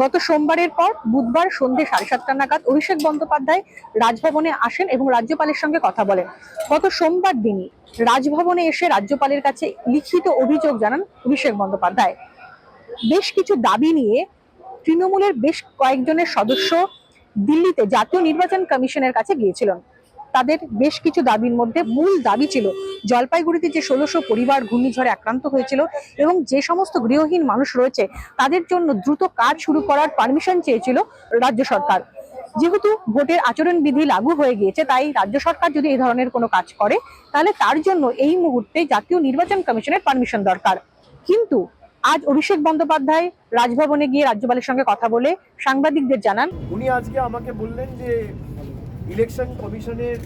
গত সোমবারের পর বুধবার সন্ধ্যে সাড়ে সাতটা নাগাদ অভিষেক বন্দ্যোপাধ্যায় রাজভবনে আসেন এবং রাজ্যপালের সঙ্গে কথা বলেন। গত সোমবার দিনই রাজভবনে এসে রাজ্যপালের কাছে লিখিত অভিযোগ জানান অভিষেক বন্দ্যোপাধ্যায়। বেশ কিছু দাবি নিয়ে তৃণমূলের বেশ কয়েকজনের সদস্য দিল্লিতে জাতীয় নির্বাচন কমিশনের কাছে গিয়েছিলেন। তাদের বেশ কিছু দাবির মধ্যে মূল দাবি ছিল জলপাইগুড়িতে যে ষোলোশো পরিবার ঘূর্ণিঝড়ে আক্রান্ত হয়েছিল এবং যে সমস্ত গৃহহীন মানুষ রয়েছে, তাদের জন্য দ্রুত কাজ শুরু করার পারমিশন চেয়েছিল রাজ্য সরকার। যেহেতু ভোটের আচরণবিধি লাগু হয়ে গিয়েছে, তাই রাজ্য সরকার যদি এই ধরনের কোনো কাজ করে, তাহলে তার জন্য এই মুহূর্তে জাতীয় নির্বাচন কমিশনের পারমিশন দরকার। কিন্তু আজ অভিষেক বন্দ্যোপাধ্যায় রাজভবনে গিয়ে রাজ্যপালের সঙ্গে কথা বলে সাংবাদিকদের জানান, উনি আজকে আমাকে বললেন যে ইলেকশন কমিশনের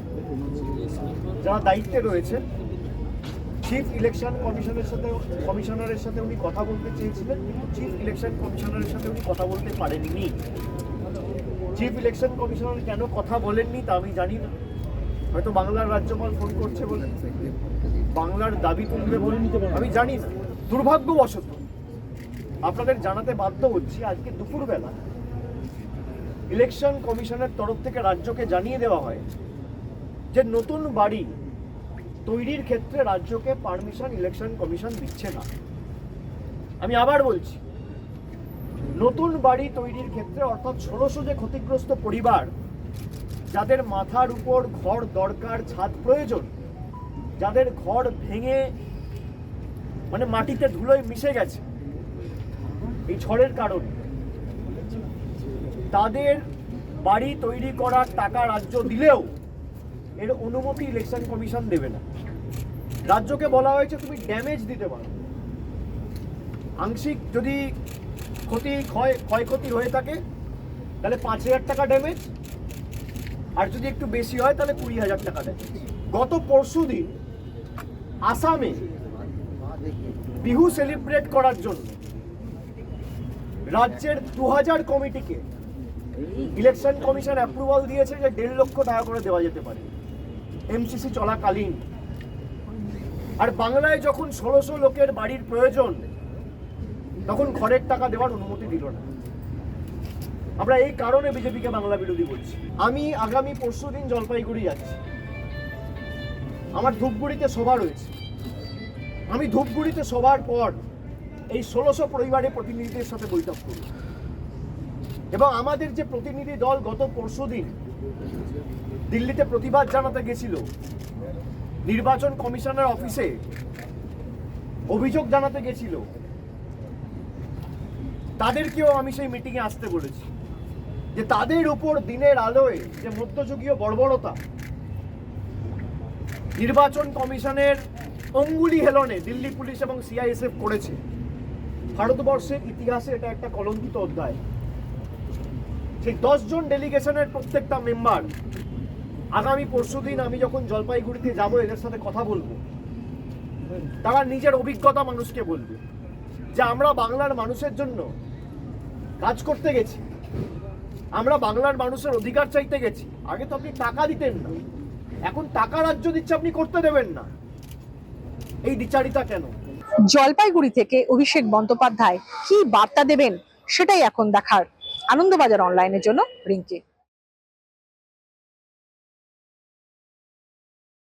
যারা দায়িত্বে রয়েছে চিফ ইলেকশন কমিশনের সাথে কমিশনারের সাথে উনি কথা বলতে চেয়েছিলেন কিন্তু চিফ ইলেকশন কমিশনারের সাথে উনি কথা বলতে পারেননি। চিফ ইলেকশন কমিশনার কেন কথা বলেননি তা আমি জানি না। হয়তো বাংলার রাজ্যপাল ফোন করছে বলে, বাংলার দাবি তুলবে বলে, আমি জানি না। দুর্ভাগ্যবশত, আপনাদের জানাতে বাধ্য হচ্ছি, আজকে দুপুরবেলা ইলেকশন কমিশনের তরফ থেকে রাজ্যকে জানিয়ে দেওয়া হয় যে নতুন বাড়ি তৈরির ক্ষেত্রে রাজ্যকে পারমিশন ইলেকশন কমিশন দিচ্ছে না। আমি আবার বলছি, নতুন বাড়ি তৈরির ক্ষেত্রে অর্থাৎ ষোলোশো যে ক্ষতিগ্রস্ত পরিবার, যাদের মাথার উপর ঘর দরকার, ছাদ প্রয়োজন, যাদের ঘর ভেঙে মানে মাটিতে ধুলোয় মিশে গেছে, এই ঝড়ের কারণে। তাদের বাড়ি তৈরি করার টাকা রাজ্য দিলেও এর অনুমতি ইলেকশন কমিশন দেবে না। রাজ্যকে বলা হয়েছে তুমি ড্যামেজ দিতে পারো। আংশিক যদি ক্ষতি ক্ষয়, ক্ষয়ক্ষতি হয়ে থাকে, তাহলে পাঁচ হাজার টাকা ড্যামেজ আর যদি একটু বেশি হয়, তাহলে কুড়ি হাজার টাকা ড্যামেজ গত পরশু দিন আসামে বিহু সেলিব্রেট করার জন্য রাজ্যের দু হাজার কমিটিকে ইলেকশন কমিশন অ্যাপ্রুভাল দিয়েছে যে দেড় লক্ষ টাকা করে দেওয়া যেতে পারে। এমসিসি চলাকালীন। আর বাংলায় যখন ষোলোশো লোকের বাড়ির প্রয়োজন, তখন ঘরের টাকা দেওয়ার অনুমতি দিল না। আমরা এই কারণে বিজেপিকে বাংলা বিরোধী বলছি। আমি আগামী পরশু দিন জলপাইগুড়ি যাচ্ছি। আমার ধূপগুড়িতে সভা রয়েছে। আমি ধূপগুড়িতে সবার পর এই ষোলোশো পরিবারের প্রতিনিধিদের সাথে বৈঠক করব। এবং আমাদের যে প্রতিনিধি দল গত পরশু দিন দিল্লিতে প্রতিবাদ জানাতে গেছিল, নির্বাচন কমিশনের অফিসে অভিযোগ জানাতে গেছিল, তাদেরকেও আমি সেই মিটিংয়ে আসতে বলেছি যে তাদের উপর দিনের আলোয় যে মধ্যযুগীয় বর্বরতা, নির্বাচন কমিশনের অঙ্গুলি হেলনে দিল্লি পুলিশ এবং সিআইএসএফ করেছে। ভারতবর্ষের ইতিহাসে এটা একটা কলঙ্কিত অধ্যায়। সেই দশজন ডেলিগেশনের প্রত্যেকটা মেম্বার, আগামী পরশুদিন আমি যখন জলপাইগুড়িতে যাব, এদের সাথে কথা বলব। তারা নিজের অভিজ্ঞতা মানুষকে বলবে যে আমরা বাংলার মানুষের জন্য কাজ করতে গেছি। আমরা বাংলার মানুষের অধিকার চাইতে গেছি। আগে তো আপনি টাকা দিতেন না। এখন টাকা রাজ্য দিচ্ছে, আপনি করতে দেবেন না। এই দ্বিচারিতা কেন? জলপাইগুড়ি থেকে অভিষেক বন্দ্যোপাধ্যায় কি বার্তা দেবেন, সেটাই এখন দেখার। আনন্দবাজার অনলাইনের জন্য রিঙ্কি।